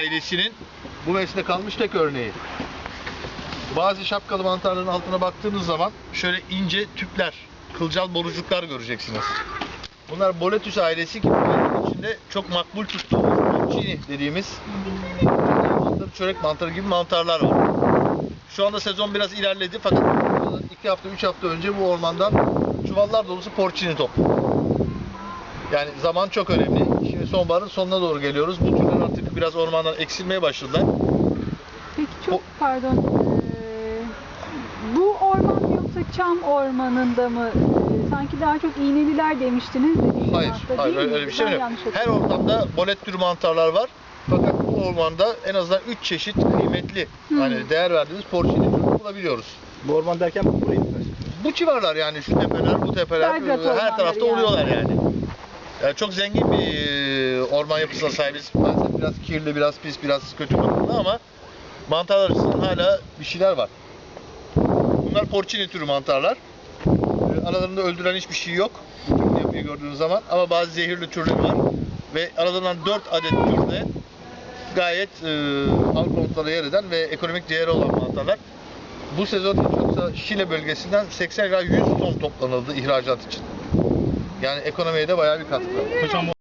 ailesinin bu mesle kalmış tek örneği. Bazı şapkalı mantarların altına baktığınız zaman şöyle ince tüpler, kılcal borucuklar göreceksiniz. Bunlar Boletus ailesi bunların içinde çok makbul tuttuğumuz porcini dediğimiz mantarı, çörek mantarı gibi mantarlar var. Şu anda sezon biraz ilerledi fakat iki hafta, üç hafta önce bu ormandan çuvallar dolusu porcini topladık. Yani zaman çok önemli. Şimdi sonbaharın sonuna doğru geliyoruz. Bu artık biraz ormandan eksilmeye başladılar. Peki çok O- pardon. Ee, bu orman yoksa çam ormanında mı? Ee, sanki daha çok iğneliler demiştiniz de Hayır, hafta, hayır değil öyle, öyle bir şey yok. Her ortamda bolet türü mantarlar var. Fakat bu ormanda en azından 3 çeşit kıymetli, Hmm. hani değer verdiğimiz porcini bulabiliyoruz. Bu orman derken burayı mı Bu civarlar yani şu tepeler, bu tepeler Belgrad her tarafta yani. oluyorlar yani. Yani çok zengin bir e, orman yapısına sahibiz. Maalesef biraz kirli, biraz pis, biraz kötü bakımda ama mantarlar açısından hala bir şeyler var. Bunlar porcini türü mantarlar. E, Aralarında öldüren hiçbir şey yok. Bu tür yapıyı gördüğünüz zaman ama bazı zehirli türleri var. Ve aralarından 4 adet türde gayet e, halk konutlara yer eden ve ekonomik değeri olan mantarlar. Bu sezon yoksa Şile bölgesinden 80 ila 100 ton toplanıldı ihracat için. Yani ekonomiye de bayağı bir katkı. Hocam